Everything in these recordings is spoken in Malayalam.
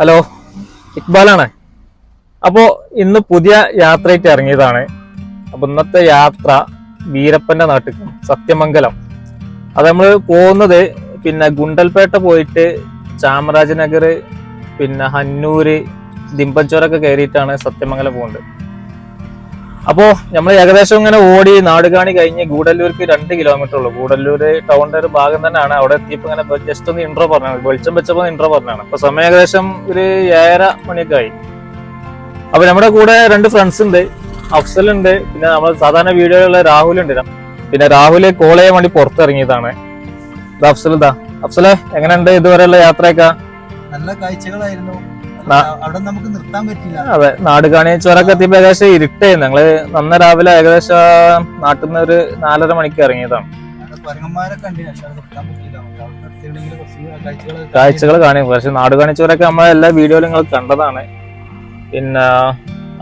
ഹലോ ഇക്ബാലാണ്. അപ്പോ ഇന്ന് പുതിയ യാത്രയായിട്ട് ഇറങ്ങിയതാണ്. അപ്പൊ ഇന്നത്തെ യാത്ര വീരപ്പന്റെ നാട്ടിൽ സത്യമംഗലം. അത് നമ്മൾ പോകുന്നത് പിന്നെ ഗുണ്ടൽപേട്ട പോയിട്ട് ചാമരാജനഗർ പിന്നെ ഹന്നൂര് ദിമ്പഞ്ചോരൊക്കെ കയറിയിട്ടാണ് സത്യമംഗലം പോകുന്നത് അപ്പോ നമ്മൾ ഏകദേശം ഇങ്ങനെ ഓടി നാടുകാണി കഴിഞ്ഞ് ഗൂഡല്ലൂർക്ക് രണ്ട് കിലോമീറ്റർ ഉള്ളൂ. ഗൂഡല്ലൂര് ടൗണിന്റെ ഒരു ഭാഗം തന്നെയാണ്. അവിടെ എത്തിയപ്പോ ഇങ്ങനെ ജസ്റ്റ് ഒന്ന് ഇൻട്രോ പറഞ്ഞാണ് വെളിച്ചം വെച്ചപ്പോ ഇൻട്രോ പറഞ്ഞാണ് അപ്പൊ സമയം ഏകദേശം ഒരു ഏഴര മണിയൊക്കെ ആയി. അപ്പൊ നമ്മുടെ കൂടെ രണ്ട് ഫ്രണ്ട്സ് ഉണ്ട്. അഫ്സൽ ഉണ്ട്. പിന്നെ നമ്മൾ സാധാരണ വീഡിയോയിലുള്ള രാഹുൽ ഉണ്ട്. പിന്നെ രാഹുൽ കോൾ ചെയ്യാൻ വേണ്ടി പുറത്തിറങ്ങിയതാണ്. അഫ്സൽ ഇതാ അഫ്സലെ എങ്ങനെയുണ്ട് ഇതുവരെയുള്ള യാത്രയൊക്കെ? നല്ല കാഴ്ചകളായിരുന്നു. നാ- അവിടെ നമുക്ക് നിർത്താൻ പറ്റില്ല. അതെ നാട് കാണി ചുരമൊക്കെ എത്തിയപ്പോ ഏകദേശം ഇരുട്ടായിരുന്നു. ഞങ്ങൾ നന്ന രാവിലെ ഏകദേശം നാട്ടിൽ നിന്ന് ഒരു നാലര മണിക്ക് ഇറങ്ങിയതാണ്. കാഴ്ചകൾ കാഴ്ചകൾ കാണും. പക്ഷെ നാട് കാണിച്ചവരൊക്കെ നമ്മളെ എല്ലാ വീഡിയോയിലും നിങ്ങൾ കണ്ടതാണ്. പിന്നെ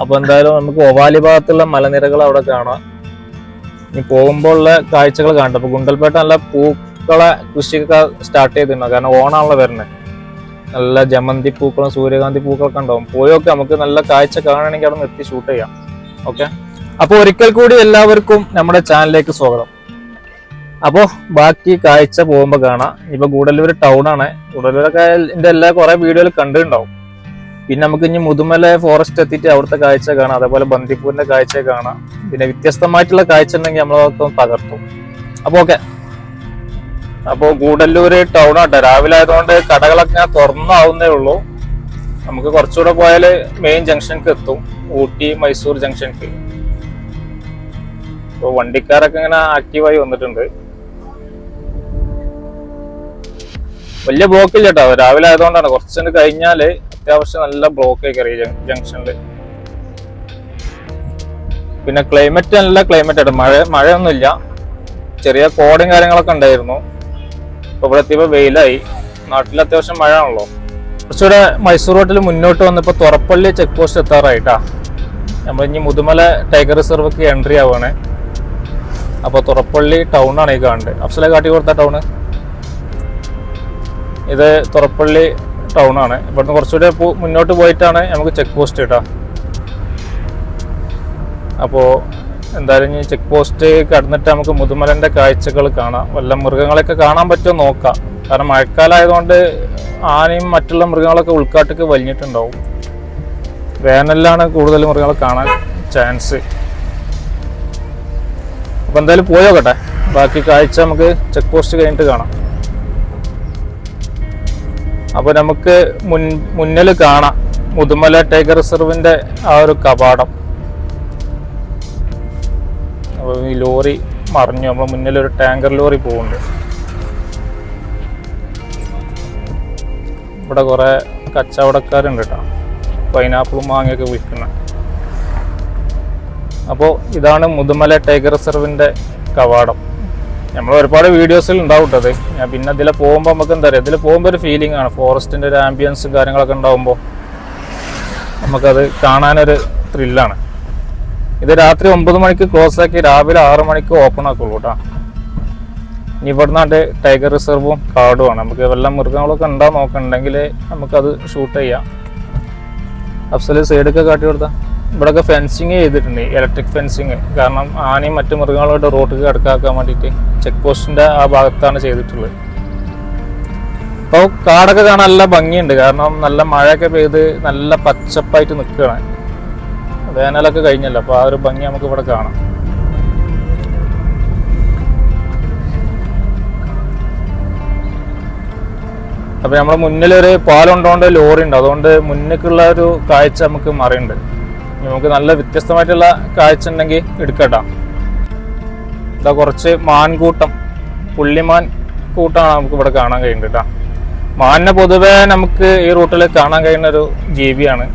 അപ്പൊ എന്തായാലും നമുക്ക് ഒവാലി ഭാഗത്തുള്ള മലനിരകൾ അവിടെ കാണാം. ഇനി പോകുമ്പോൾ ഉള്ള കാഴ്ചകൾ കാണട്ടെ അപ്പൊ ഗുണ്ടൽപേട്ട നല്ല പൂക്കളെ കൃഷിയൊക്കെ സ്റ്റാർട്ട് ചെയ്തിട്ടുണ്ടോ കാരണം ഓണാണല്ലോ വരുന്നത് നല്ല ജമന്തി പൂക്കളും സൂര്യകാന്തി പൂക്കളൊക്കെ ഉണ്ടാവും. പോയൊക്കെ നമുക്ക് നല്ല കാഴ്ച കാണണമെങ്കിൽ അവിടെ നിർത്തി ഷൂട്ട് ചെയ്യാം. ഓക്കെ അപ്പോൾ ഒരിക്കൽ കൂടി എല്ലാവർക്കും നമ്മുടെ ചാനലിലേക്ക് സ്വാഗതം. അപ്പോൾ ബാക്കി കാഴ്ച പോകുമ്പോ കാണാം. ഇപ്പൊ ഗൂഡല്ലൂർ ടൗൺ ആണ്. ഗൂഡല്ലൂരൊക്കെ എല്ലാ കുറെ വീഡിയോയിൽ കണ്ടിട്ടുണ്ടാവും. പിന്നെ നമുക്ക് ഇനി മുതുമല ഫോറസ്റ്റ് എത്തിയിട്ട് അവിടുത്തെ കാഴ്ച കാണാം. അതേപോലെ ബന്ദിപ്പൂരിന്റെ കാഴ്ച കാണാം. പിന്നെ വ്യത്യസ്തമായിട്ടുള്ള കാഴ്ച ഉണ്ടെങ്കിൽ നമ്മളതൊക്കെ പകർത്തും അപ്പോൾ ഓക്കെ അപ്പോ ഗൂഡല്ലൂര് ടൗൺ ആട്ടെ. രാവിലെ ആയതുകൊണ്ട് കടകളൊക്കെ ഞാൻ തുറന്നാവുന്നേ ഉള്ളൂ. നമുക്ക് കുറച്ചുകൂടെ പോയാൽ മെയിൻ ജംഗ്ഷനിക്ക് എത്തും. ഊട്ടി മൈസൂർ ജംഗ്ഷനിക്ക് അപ്പൊ വണ്ടിക്കാരൊക്കെ ഇങ്ങനെ ആക്റ്റീവായി വന്നിട്ടുണ്ട്. വലിയ ബ്ലോക്ക് ഇല്ല കേട്ടോ രാവിലെ ആയതുകൊണ്ടാണ്. കുറച്ചു കഴിഞ്ഞാൽ അത്യാവശ്യം നല്ല ബ്ലോക്ക് കയറി ജംഗ്ഷനിൽ പിന്നെ ക്ലൈമറ്റ് നല്ല ക്ലൈമറ്റ് ആണ് മഴ മഴയൊന്നുമില്ല. ചെറിയ കോടും കാര്യങ്ങളൊക്കെ ഉണ്ടായിരുന്നു. ഇപ്പൊ ഇവിടെ എത്തിയപ്പോ വെയിലായി. നാട്ടിൽ അത്യാവശ്യം മഴ ആണല്ലോ കുറച്ചുകൂടെ മൈസൂർ റോട്ടിൽ മുന്നോട്ട് വന്നപ്പോ തുറപ്പള്ളി ചെക്ക് പോസ്റ്റ് എത്താറായിട്ടാ. നമ്മൾ ഇനി മുതുമല ടൈഗർ റിസർവ്ക്ക് എൻട്രി ആവുകയാണ് അപ്പൊ തുറപ്പള്ളി ടൗൺ ആണ് ഈ കാണുന്നത്. അഫ്സലെ കാട്ടി കൊടുത്ത ടൗണ് ഇത് തുറപ്പള്ളി ടൗൺ ആണ്. ഇവിടുന്ന് കുറച്ചുകൂടെ മുന്നോട്ട് പോയിട്ടാണ് നമുക്ക് ചെക്ക് പോസ്റ്റ് കേട്ടോ അപ്പോൾ എന്തായാലും ഈ ചെക്ക് പോസ്റ്റ് കടന്നിട്ട് നമുക്ക് മുതുമലന്റെ കാഴ്ചകൾ കാണാം. വല്ല മൃഗങ്ങളെയൊക്കെ കാണാൻ പറ്റുമോ നോക്കാം. കാരണം മഴക്കാലമായതുകൊണ്ട് ആനയും മറ്റുള്ള മൃഗങ്ങളൊക്കെ ഉൾക്കാട്ടേക്ക് വലിഞ്ഞിട്ടുണ്ടാവും. വേനലിലാണ് കൂടുതൽ മൃഗങ്ങളെ കാണാൻ ചാൻസ്. അപ്പം എന്തായാലും പോയോക്കട്ടെ ബാക്കി കാഴ്ച നമുക്ക് ചെക്ക് പോസ്റ്റ് കഴിഞ്ഞിട്ട് കാണാം. അപ്പോൾ നമുക്ക് മുൻ മുന്നിൽ കാണാം. മുതുമല ടൈഗർ റിസർവിന്റെ ആ ഒരു കവാടം. അപ്പൊ ഈ ലോറി മറിഞ്ഞു. നമ്മളെ മുന്നിൽ ഒരു ടാങ്കർ ലോറി പോകുന്നുണ്ട് ഇവിടെ കുറേ കച്ചവടക്കാരുണ്ട് കേട്ടോ. പൈനാപ്പിളും മാങ്ങയൊക്കെ വിൽക്കുന്ന. അപ്പോൾ ഇതാണ് മുതുമല ടൈഗർ റിസർവിന്റെ കവാടം. നമ്മൾ ഒരുപാട് വീഡിയോസിൽ ഉണ്ടാവും കേട്ടത് ഞാൻ പിന്നെ ഇതിലെ പോകുമ്പോൾ നമുക്ക് എന്താ പറയുക ഇതിൽ പോകുമ്പോൾ ഒരു ഫീലിംഗ് ആണ്. ഫോറസ്റ്റിന്റെ ഒരു ആംബിയൻസ് കാര്യങ്ങളൊക്കെ ഉണ്ടാകുമ്പോൾ നമുക്കത് കാണാനൊരു ത്രില്ലാണ് ഇത് രാത്രി ഒമ്പത് മണിക്ക് ക്ലോസ് ആക്കി രാവിലെ ആറ് മണിക്ക് ഓപ്പൺ ആക്കുള്ളൂ കേട്ടോ ഇനി ഇവിടുന്നാണ്ട് ടൈഗർ റിസർവും കാടുമാണ് നമുക്ക് വല്ല മൃഗങ്ങളൊക്കെ ഉണ്ടോ നോക്കണ്ടെങ്കിൽ നമുക്കത് ഷൂട്ട് ചെയ്യാം. അഫ്സൽ സൈഡൊക്കെ കാട്ടി കൊടുത്താൽ ഇവിടെയൊക്കെ ഫെൻസിങ് ചെയ്തിട്ടുണ്ട് ഇലക്ട്രിക് ഫെൻസിങ് കാരണം ആനയും മറ്റു മൃഗങ്ങളുമായിട്ട് റോട്ടിൽ കിടക്കാക്കാൻ വേണ്ടിയിട്ട് ചെക്ക് പോസ്റ്റിന്റെ ആ ഭാഗത്താണ് ചെയ്തിട്ടുള്ളത്. അപ്പോൾ കാടൊക്കെ കാണാൻ നല്ല ഭംഗിയുണ്ട്. കാരണം നല്ല മഴയൊക്കെ പെയ്ത് നല്ല പച്ചപ്പായിട്ട് നിൽക്കുകയാണ്. വേനലൊക്കെ കഴിഞ്ഞല്ലോ അപ്പോൾ ആ ഒരു ഭംഗി നമുക്ക് ഇവിടെ കാണാം. അപ്പൊ നമ്മുടെ മുന്നിൽ ഒരു പാലുണ്ടോണ്ട് ലോറി ഉണ്ട്. അതുകൊണ്ട് മുന്നിലേക്കുള്ള ഒരു കാഴ്ച നമുക്ക് മറിയുണ്ട് നമുക്ക് നല്ല വ്യത്യസ്തമായിട്ടുള്ള കാഴ്ച ഉണ്ടെങ്കിൽ എടുക്കട്ടാ. ഇതാ കുറച്ച് മാൻകൂട്ടം പുള്ളിമാൻ കൂട്ടമാണ് നമുക്ക് ഇവിടെ കാണാൻ കഴിയുന്നത് കേട്ടോ. മാനിനെ പൊതുവേ നമുക്ക് ഈ റൂട്ടിൽ കാണാൻ കഴിയുന്ന ഒരു ജീവിയാണ്.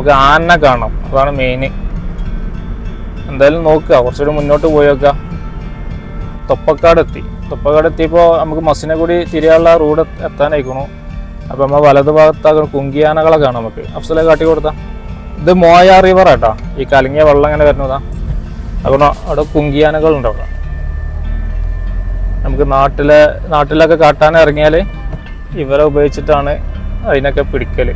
നമുക്ക് ആനനെ കാണാം. അതാണ് മെയിൻ എന്തായാലും നോക്കുക. കുറച്ചുകൂടി മുന്നോട്ട് പോയി നോക്കുക. തൊപ്പക്കാട് എത്തി തൊപ്പക്കാട് എത്തിയപ്പോൾ നമുക്ക് മസിനെ കൂടി തിരിയാനുള്ള റോഡ് എത്താനായിക്കണു. അപ്പോൾ നമ്മൾ വലത് ഭാഗത്താകുന്ന കുങ്കിയാനകളെ കാണാം നമുക്ക്. അഫ്സലെ കാട്ടി കൊടുത്താൽ ഇത് മോയ റിവർ ആട്ടാ. ഈ കലങ്ങിയ വെള്ളം ഇങ്ങനെ വരുന്നതാ. അതുകൊണ്ട് അവിടെ കുങ്കിയാനകൾ ഉണ്ട് അവിടെ. നമുക്ക് നാട്ടിലെ നാട്ടിലൊക്കെ കാട്ടാൻ ഇറങ്ങിയാൽ ഇവരെ ഉപയോഗിച്ചിട്ടാണ് അതിനൊക്കെ പിടിക്കൽ.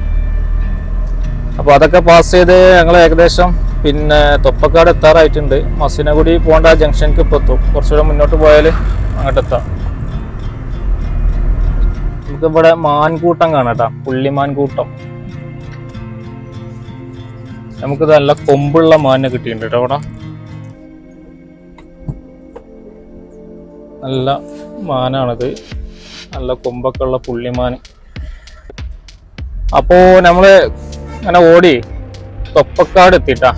അപ്പോൾ അതൊക്കെ പാസ് ചെയ്ത് ഞങ്ങൾ ഏകദേശം പിന്നെ തൊപ്പക്കാട് എത്താറായിട്ടുണ്ട്. മസിനഗുടി പോകേണ്ട ജംഗ്ഷനിക്ക് ഇപ്പോൾ എത്തും. കുറച്ചുകൂടെ മുന്നോട്ട് പോയാൽ അങ്ങോട്ട് എത്താം. നമുക്കിവിടെ മാൻകൂട്ടം കാണാട്ടാ. പുള്ളി മാൻകൂട്ടം നമുക്ക് നല്ല കൊമ്പുള്ള മാനിനെ കിട്ടിയിട്ടുണ്ട് കേട്ടോ അവിടെ. നല്ല മാനാണിത്. നല്ല കൊമ്പൊക്കെ ഉള്ള പുള്ളിമാൻ അപ്പോ നമ്മൾ അങ്ങനെ ഓടി തൊപ്പക്കാട് എത്തിട്ടാ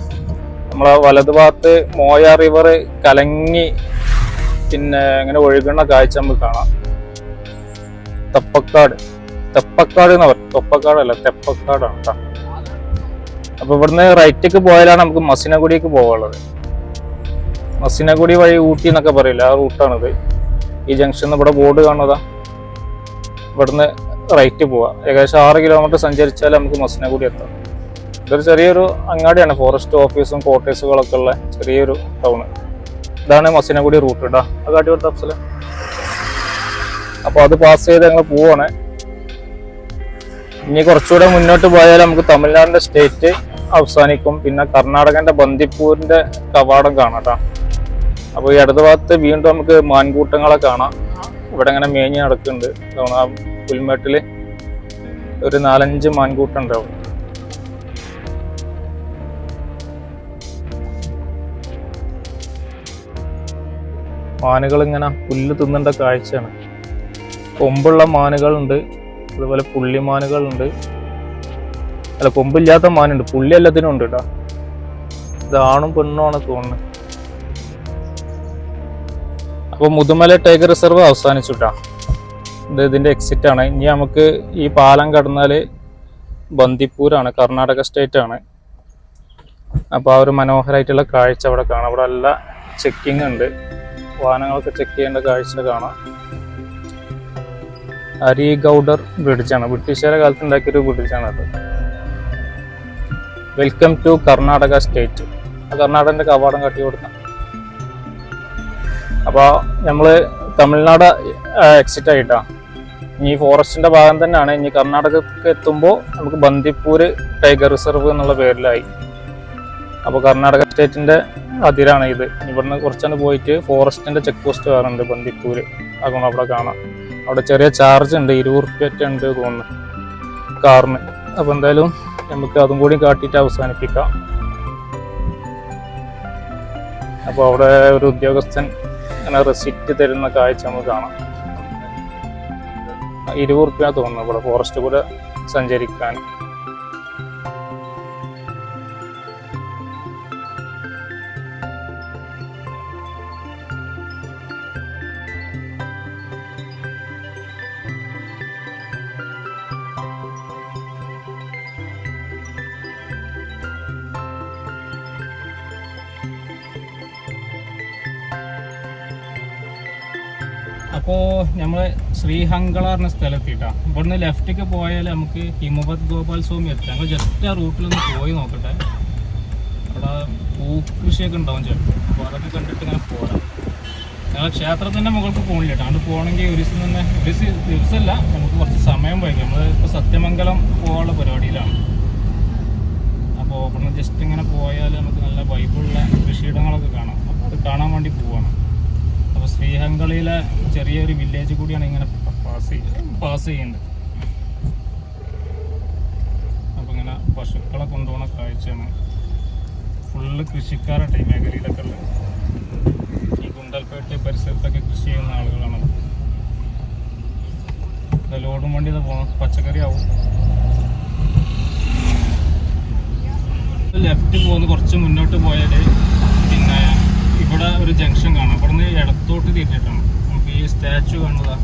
നമ്മളെ വലതു ഭാഗത്ത് മോയ റിവർ കലങ്ങി പിന്നെ ഇങ്ങനെ ഒഴുകുന്ന കാഴ്ച നമുക്ക് കാണാം. തെപ്പക്കാട്. തെപ്പക്കാട് എന്ന് പറയും തൊപ്പക്കാടല്ല തെപ്പക്കാടാണ് കേട്ടോ അപ്പൊ ഇവിടുന്ന് റൈറ്റിക്ക് പോയാലാണ് നമുക്ക് മസിനഗുഡിക്ക് പോകാനുള്ളത് മസിനഗുഡി വഴി ഊട്ടി എന്നൊക്കെ പറയില്ല ആ റൂട്ടാണിത്. ഈ ജംഗ്ഷനിൽ ഇവിടെ ബോർഡ് കാണുന്നതാ. ഇവിടുന്ന് റൈറ്റ് പോവാ. ഏകദേശം ആറ് കിലോമീറ്റർ സഞ്ചരിച്ചാൽ നമുക്ക് മസിനഗുഡി എത്താം. ഇതൊരു ചെറിയൊരു അങ്ങാടിയാണ്. ഫോറസ്റ്റ് ഓഫീസും ക്വാർട്ടേഴ്സുകളൊക്കെ ഉള്ള ചെറിയൊരു ടൗണ് ഇതാണ് മസിനഗുഡി റൂട്ട് കേട്ടോ അത് കൊടുത്ത അഫ്സല അപ്പോൾ അത് പാസ് ചെയ്ത് ഞങ്ങൾ പോവാണ്. ഇനി കുറച്ചുകൂടെ മുന്നോട്ട് പോയാൽ നമുക്ക് തമിഴ്നാടിന്റെ സ്റ്റേറ്റ് അവസാനിക്കും. പിന്നെ കർണാടകന്റെ ബന്ദിപ്പൂരിന്റെ കവാടം കാണാം കേട്ടോ അപ്പോൾ ഈ അടുത്ത ഭാഗത്ത് വീണ്ടും നമുക്ക് മാൻകൂട്ടങ്ങളെ കാണാം. ഇവിടെ ഇങ്ങനെ മേഞ്ഞ് നടക്കുന്നുണ്ട്. പുൽമേട്ടിൽ ഒരു നാലഞ്ച് മാൻകൂട്ടം ഉണ്ടാവും. മാനുകൾ ഇങ്ങനെ പുല്ല് തിന്നേണ്ട കാഴ്ചയാണ്. കൊമ്പുള്ള മാനുകളുണ്ട് അതുപോലെ പുള്ളിമാനുകളുണ്ട് അല്ല കൊമ്പില്ലാത്ത മാനുണ്ട് പുള്ളി എല്ലാത്തിനും ഉണ്ട് കേട്ടോ ഇതാണും പെണ്ണുമാണ് തോന്നുന്നത്. അപ്പോൾ മുതുമല ടൈഗർ റിസർവ് അവസാനിച്ചു കേട്ടോ ഇത് ഇതിന്റെ എക്സിറ്റ് ആണ്. ഇനി നമുക്ക് ഈ പാലം കടന്നാൽ ബന്ദിപ്പൂരാണ് കർണാടക സ്റ്റേറ്റ് ആണ്. അപ്പോൾ ആ ഒരു മനോഹരമായിട്ടുള്ള കാഴ്ച അവിടെ കാണാം. അവിടെ എല്ലാ ചെക്കിംഗ് ഉണ്ട്. വാഹനങ്ങളൊക്കെ ചെക്ക് ചെയ്യേണ്ട കാഴ്ച കാണാം. അരി ഗൗഡർ ബ്രിഡ്ജാണ് ബ്രിട്ടീഷുകാരെ കാലത്ത് ഉണ്ടാക്കിയൊരു അത്. വെൽക്കം ടു കർണാടക സ്റ്റേറ്റ് കർണാടകന്റെ കവാടം കാട്ടി കൊടുക്കാം. അപ്പോൾ നമ്മൾ തമിഴ്നാട് എക്സിറ്റ് ആയിട്ടാ. ഇനി ഫോറസ്റ്റിന്റെ ഭാഗം തന്നെയാണ്. ഇനി കർണാടകക്ക് എത്തുമ്പോൾ നമുക്ക് ബന്ദിപ്പൂർ ടൈഗർ റിസർവ് എന്നുള്ള പേരിലായി. അപ്പോൾ കർണാടക സ്റ്റേറ്റിന്റെ അതിരാണ് ഇത്. ഇവിടുന്ന് കുറച്ചങ്ങ് പോയിട്ട് ഫോറസ്റ്റിന്റെ ചെക്ക് പോസ്റ്റ് വേറുണ്ട് ബന്ദിപ്പൂര്. അതുകൊണ്ട് അവിടെ കാണാം. അവിടെ ചെറിയ ചാർജ് ഉണ്ട് ഇരുപത് റുപ്യറ്റ ഉണ്ട് തോന്നുന്നു കാറിന്. അപ്പോൾ എന്തായാലും നമുക്ക് അതും കൂടി കാട്ടിട്ട് അവസാനിപ്പിക്കാം. അപ്പോൾ അവിടെ ഒരു ഉദ്യോഗസ്ഥൻ അങ്ങനെ റെസിപ്റ്റ് തരുന്ന കാഴ്ച നമുക്ക് കാണാം. ഇരുപത് റുപ്യ തോന്നുന്നു ഇവിടെ ഫോറസ്റ്റ് കൂടെ സഞ്ചരിക്കാൻ. അപ്പോൾ നമ്മൾ ശ്രീഹങ്കള പറഞ്ഞ സ്ഥലത്തിട്ടാ. ഇവിടുന്ന് ലെഫ്റ്റിക്ക് പോയാൽ നമുക്ക് ഹിമവത് ഗോപാൽ സ്വാമി എത്താം. ഞങ്ങൾ ജസ്റ്റ് ആ റൂട്ടിലൊന്ന് പോയി നോക്കട്ടെ. അവിടെ പൂക്കൃഷിയൊക്കെ ഉണ്ടാവും ചിലപ്പോൾ അപ്പോൾ അതൊക്കെ കണ്ടിട്ട് ഇങ്ങനെ പോരാം. ഞങ്ങൾ ക്ഷേത്രത്തിന്റെ മുകൾക്ക് പോകണില്ല അവിടെ പോകണമെങ്കിൽ ഒരു ദിവസം തന്നെ ഒരു ദിവസം- ദിവസമല്ല നമുക്ക് കുറച്ച് സമയം വൈകും. നമ്മൾ ഇപ്പോൾ സത്യമംഗലം പോകാനുള്ള പരിപാടിയിലാണ്. അപ്പോൾ ഇവിടുന്ന് ജസ്റ്റ് ഇങ്ങനെ പോയാൽ നമുക്ക് നല്ല വൈബുള്ള കൃഷിയിടങ്ങളൊക്കെ കാണാം. അപ്പോൾ അത് കാണാൻ വേണ്ടി പോവാണ്. അപ്പോൾ ശ്രീഹങ്കളിയിലെ ചെറിയൊരു വില്ലേജ് കൂടിയാണ് ഇങ്ങനെ പാസ് പാസ് ചെയ്യുന്നത്. അപ്പോൾ ഇങ്ങനെ പശുക്കളെ കൊണ്ടുപോകുന്ന കാഴ്ചയാണ്. ഫുള്ള് കൃഷിക്കാരട്ടെ ഈ മേഖലയിലൊക്കെ ഉള്ളത്. ഈ ഗുണ്ടൽപേട്ട് പരിസരത്തൊക്കെ കൃഷി ചെയ്യുന്ന ആളുകളാണ് ലോഡും വണ്ടി പോകണം പച്ചക്കറി ആവും ലെഫ്റ്റ് പോകുന്ന കുറച്ച് മുന്നോട്ട് പോയാൽ ഇവിടെ ഒരു ജംഗ്ഷൻ കാണാം. ഇവിടുന്ന് ഇടത്തോട്ട് തിരിഞ്ഞിട്ടാണ്. നമുക്ക് ഈ സ്റ്റാച്ചു കാണുന്നതാ.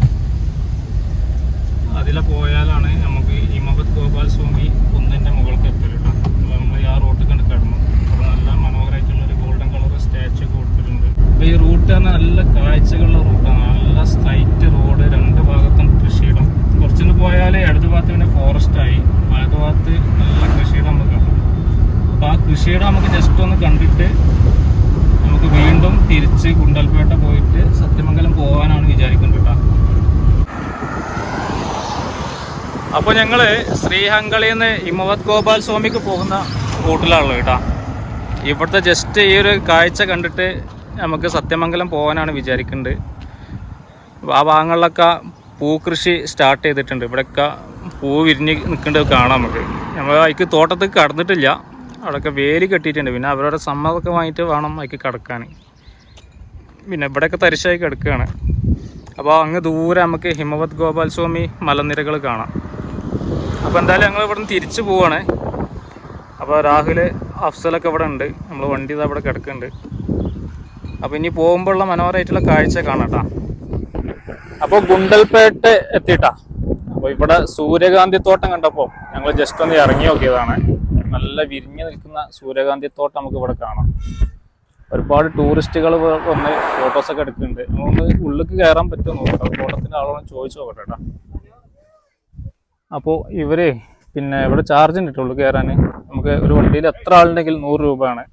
അതിലെ പോയാലാണ് നമുക്ക് ഈ മഹത് ഗോപാൽ സ്വാമി കുന്നിന്റെ മുകൾക്ക് എത്തൽ കേട്ടോ അപ്പോൾ നമ്മൾ ആ റോട്ട് കണ്ട് കടന്നു. അവിടെ നല്ല മനോഹരമായിട്ടുള്ള ഒരു ഗോൾഡൻ കളർ സ്റ്റാച്ചു ഒക്കെ കൊടുത്തിട്ടുണ്ട്. അപ്പോൾ ഈ റൂട്ട് തന്നെ നല്ല കാഴ്ചകളുള്ള റൂട്ടാണ്. നല്ല സ്ട്രൈറ്റ് റോഡ് രണ്ട് ഭാഗത്തും കൃഷിയിടം. കുറച്ചുകൂടി പോയാൽ ഇടത് ഭാഗത്ത് പിന്നെ ഫോറസ്റ്റ് ആയി. വലത് ഭാഗത്ത് നല്ല കൃഷിയിടം നമുക്ക് കാണാം. അപ്പോൾ ആ കൃഷിയിടം നമുക്ക് ജസ്റ്റ് ഒന്ന് കണ്ടിട്ട് നമുക്ക് വീണ്ടും തിരിച്ച് ഗുണ്ടൽപേട്ട പോയിട്ട് സത്യമംഗലം പോകാനാണ് വിചാരിക്കുന്നത് കേട്ടോ. അപ്പോൾ ഞങ്ങൾ ശ്രീഹങ്കളിയിൽ നിന്ന് ഇമവത് ഗോപാൽ സ്വാമിക്ക് പോകുന്ന റൂട്ടിലാണല്ലോ കേട്ടോ. ഇവിടുത്തെ ജസ്റ്റ് ഈ ഒരു കാഴ്ച കണ്ടിട്ട് നമുക്ക് സത്യമംഗലം പോകാനാണ് വിചാരിക്കുന്നത്. ആ ഭാഗങ്ങളിലൊക്കെ പൂക്കൃഷി സ്റ്റാർട്ട് ചെയ്തിട്ടുണ്ട്. ഇവിടെയൊക്കെ പൂ വിരിഞ്ഞ് നിൽക്കേണ്ടത് കാണാം നമുക്ക്. നമ്മൾ അതിക്ക് തോട്ടത്തിൽ കടന്നിട്ടില്ല. അവിടെയൊക്കെ വേലി കെട്ടിയിട്ടുണ്ട്. പിന്നെ അവരുടെ സമ്മതമൊക്കെ വാങ്ങിയിട്ട് വേണം അതിക്ക് കിടക്കാൻ. പിന്നെ ഇവിടെയൊക്കെ തരിശായി കിടക്കുകയാണ്. അപ്പോൾ അങ്ങ് ദൂരെ നമുക്ക് ഹിമവത് ഗോപാൽ സ്വാമി മലനിരകൾ കാണാം. അപ്പോൾ എന്തായാലും ഞങ്ങൾ ഇവിടെ നിന്ന് തിരിച്ചു പോവാണ്. അപ്പോൾ രാഹുൽ അഫ്സലൊക്കെ ഇവിടെ ഉണ്ട്. നമ്മൾ വണ്ടി ഇതാ ഇവിടെ കിടക്കുന്നുണ്ട്. അപ്പോൾ ഇനി പോകുമ്പോഴുള്ള മനോഹരമായിട്ടുള്ള കാഴ്ച കാണാം ട്ടാ. അപ്പോൾ ഗുണ്ടൽപേട്ട് എത്തിയിട്ടാ. അപ്പോൾ ഇവിടെ സൂര്യകാന്തി തോട്ടം കണ്ടപ്പോൾ ഞങ്ങൾ ജസ്റ്റ് ഒന്ന് ഇറങ്ങി നോക്കിയതാണ്. നല്ല വിരിഞ്ഞു നിൽക്കുന്ന സൂര്യകാന്തി തോട്ടം നമുക്ക് ഇവിടെ കാണാം. ഒരുപാട് ടൂറിസ്റ്റുകൾ വന്ന് ഫോട്ടോസ് ഒക്കെ എടുക്കുന്നുണ്ട്. നമുക്ക് ഉള്ളിലേക്ക് കയറാൻ പറ്റുമോ നോക്കാം. തോട്ടത്തിന്റെ ആളോട് ചോദിച്ചു നോക്കട്ടെ കേട്ടോ. അപ്പോൾ ഇവർ പിന്നെ ഇവിടെ ചാർജ് ഉണ്ട് ഉള്ളിൽ കയറാൻ നമുക്ക് ഒരു വണ്ടിയിൽ എത്ര ആളുണ്ടെങ്കിൽ നൂറ് രൂപയാണ്.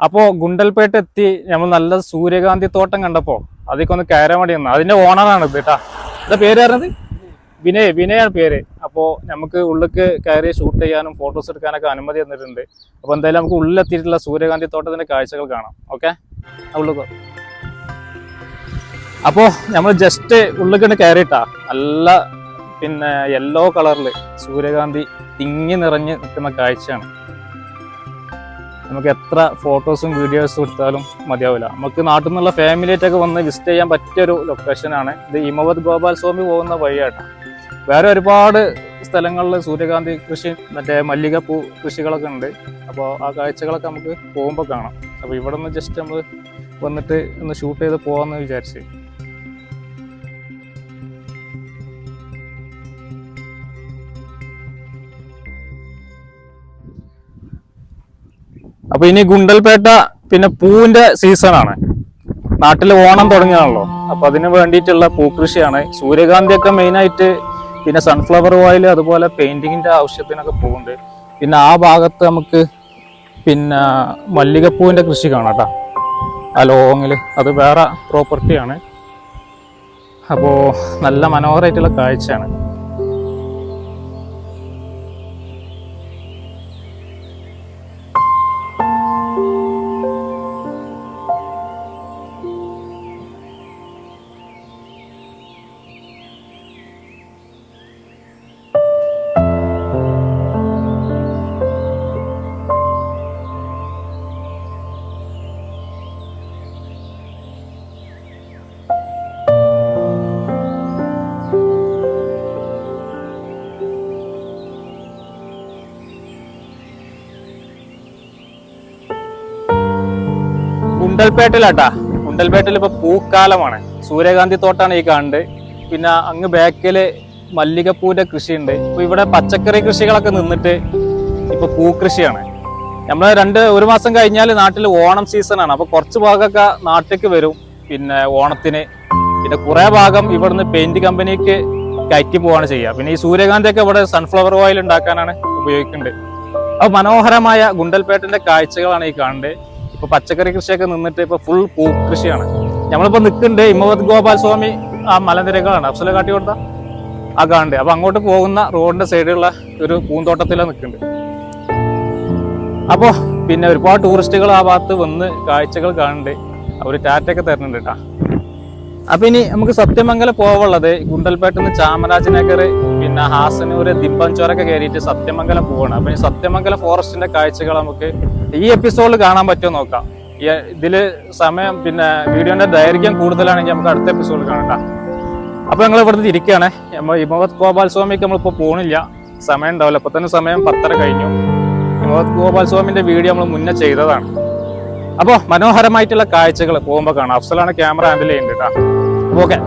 അപ്പോൾ ഗുണ്ടൽപേട്ട് എത്തി നമ്മൾ നല്ല സൂര്യകാന്തി തോട്ടം കണ്ടപ്പോൾ അതിലേക്ക് ഒന്ന് കയറാൻ വേണ്ടി വന്നു. അതിന്റെ ഓണറാണ് ഇത് കേട്ടാ. എന്താ പേര് പറഞ്ഞത്? വിനയ് വിനയാണ് പേര്. അപ്പോൾ നമുക്ക് ഉള്ളിലേക്ക് കയറി ഷൂട്ട് ചെയ്യാനും ഫോട്ടോസ് എടുക്കാനൊക്കെ അനുമതി തന്നിട്ടുണ്ട്. അപ്പോൾ എന്തായാലും നമുക്ക് ഉള്ളിലെത്തിയിട്ടുള്ള സൂര്യകാന്തി തോട്ടത്തിന്റെ കാഴ്ചകൾ കാണാം. ഓക്കെ ഉള്ളിൽ അപ്പോൾ നമ്മൾ ജസ്റ്റ് ഉള്ളിൽ കയറിയിട്ടാ. നല്ല പിന്നെ യെല്ലോ കളറിൽ സൂര്യകാന്തി തിങ്ങി നിറഞ്ഞ് നിൽക്കുന്ന കാഴ്ചയാണ്. നമുക്ക് എത്ര ഫോട്ടോസും വീഡിയോസും എടുത്താലും മതിയാവില്ല. നമുക്ക് നാട്ടിൽ നിന്നുള്ള ഫാമിലിയായിട്ടൊക്കെ വന്ന് വിസിറ്റ് ചെയ്യാൻ പറ്റിയൊരു ലൊക്കേഷനാണ് ഇത് ഹിമവത് ഗോപാൽ സ്വാമി പോകുന്ന വഴിയാട്ടാണ് വേറെ ഒരുപാട് സ്ഥലങ്ങളിൽ സൂര്യകാന്തി കൃഷി മറ്റേ മല്ലികപ്പൂ കൃഷികളൊക്കെ ഉണ്ട്. അപ്പോൾ ആ കാഴ്ചകളൊക്കെ നമുക്ക് പോകുമ്പോൾ കാണാം. അപ്പോൾ ഇവിടെ നിന്ന് ജസ്റ്റ് നമ്മൾ വന്നിട്ട് ഒന്ന് ഷൂട്ട് ചെയ്ത് പോകാമെന്ന് വിചാരിച്ച്. അപ്പൊ ഇനി ഗുണ്ടൽപേട്ട പിന്നെ പൂവിന്റെ സീസണാണ് നാട്ടിൽ ഓണം തുടങ്ങിയാണല്ലോ അപ്പൊ അതിന് വേണ്ടിയിട്ടുള്ള പൂക്കൃഷിയാണ്. സൂര്യകാന്തി ഒക്കെ മെയിനായിട്ട് പിന്നെ സൺഫ്ലവർ ഓയിൽ അതുപോലെ പെയിന്റിങ്ങിന്റെ ആവശ്യത്തിനൊക്കെ പോകുന്നുണ്ട് പിന്നെ ആ ഭാഗത്ത് നമുക്ക് പിന്നെ മല്ലികപ്പൂവിന്റെ കൃഷി കാണാം കേട്ടോ ആ ലോങ്ങിൽ അത് വേറെ പ്രോപ്പർട്ടിയാണ് അപ്പോൾ നല്ല മനോഹരമായിട്ടുള്ള കാഴ്ചയാണ്. ഗുണ്ടൽപേട്ടിലാട്ടാ ഉണ്ടൽപേട്ടിൽ ഇപ്പൊ പൂക്കാലമാണ്. സൂര്യകാന്തി തോട്ടാണ് ഈ കാണുന്നത് പിന്നെ അങ്ങ് ബാക്കിൽ മല്ലികപ്പൂവിന്റെ കൃഷിയുണ്ട്. ഇപ്പൊ ഇവിടെ പച്ചക്കറി കൃഷികളൊക്കെ നിന്നിട്ട് ഇപ്പൊ പൂക്കൃഷിയാണ്. നമ്മൾ രണ്ട് ഒരു മാസം കഴിഞ്ഞാൽ നാട്ടിൽ ഓണം സീസണാണ്. അപ്പൊ കുറച്ച് ഭാഗമൊക്കെ നാട്ടിലേക്ക് വരും. പിന്നെ ഓണത്തിന്. പിന്നെ കുറെ ഭാഗം ഇവിടുന്ന് പെയിന്റ് കമ്പനിക്ക് കയറ്റി പോവാണ് ചെയ്യുക. പിന്നെ ഈ സൂര്യകാന്തി ഒക്കെ ഇവിടെ സൺഫ്ലവർ ഓയിൽ ഉണ്ടാക്കാനാണ് ഉപയോഗിക്കുന്നത് അപ്പൊ മനോഹരമായ ഗുണ്ടൽപേട്ടിന്റെ കാഴ്ചകളാണ് ഈ കാണുന്നത് ഇപ്പൊ പച്ചക്കറി കൃഷിയൊക്കെ നിന്നിട്ട് ഇപ്പൊ ഫുൾ പൂ കൃഷിയാണ് നമ്മളിപ്പോ നിൽക്കുന്നുണ്ട് ഇമ്മവത് ഗോപാൽ സ്വാമി ആ മലനിരകളാണ്. അഫ്സല കാട്ടി കൊടുത്ത? ആ കാണുന്നുണ്ട് അപ്പോൾ അങ്ങോട്ട് പോകുന്ന റോഡിന്റെ സൈഡിലുള്ള ഒരു പൂന്തോട്ടത്തിലാണ് നിൽക്കുന്നുണ്ട് അപ്പോ പിന്നെ ഒരുപാട് ടൂറിസ്റ്റുകൾ ആ ഭാഗത്ത് വന്ന് കാഴ്ചകൾ കാണുന്നുണ്ട് അവർ ടാറ്റൊക്കെ തരുന്നുണ്ട് കേട്ടാ അപ്പൊ ഇനി നമുക്ക് സത്യമംഗലം പോവുള്ളത് ഗുണ്ടൽപേട്ടിൽ നിന്ന് ചാമരാജനഗർ പിന്നെ ഹാസനൂര് ദിമ്പഞ്ചോറൊക്കെ കയറിയിട്ട് സത്യമംഗലം പോവാണ്. അപ്പൊ ഈ സത്യമംഗലം ഫോറസ്റ്റിന്റെ കാഴ്ചകൾ നമുക്ക് ഈ എപ്പിസോഡിൽ കാണാൻ പറ്റുമോ നോക്കാം. ഇതിൽ സമയം പിന്നെ വീഡിയോന്റെ ദൈർഘ്യം കൂടുതലാണെങ്കിൽ നമുക്ക് അടുത്ത എപ്പിസോഡിൽ കാണണ്ട അപ്പോൾ ഞങ്ങൾ ഇവിടുന്ന് ഇരിക്കുകയാണ് നമ്മൾ ഹിമവത് ഗോപാൽ സ്വാമിക്ക് നമ്മളിപ്പോ പോണില്ല. സമയം ഉണ്ടാവില്ല. ഇപ്പൊ തന്നെ സമയം പത്തര കഴിഞ്ഞു. ഹിമവത് ഗോപാൽ സ്വാമിന്റെ വീഡിയോ നമ്മൾ മുന്നേ ചെയ്തതാണ്. അപ്പോൾ മനോഹരമായിട്ടുള്ള കാഴ്ചകൾ പോകുമ്പോൾ കാണാം. അഫ്സലാണ് ക്യാമറ ഹാൻഡിൽ ചെയ്യുന്നുണ്ട് കേട്ടോ ഓക്കെ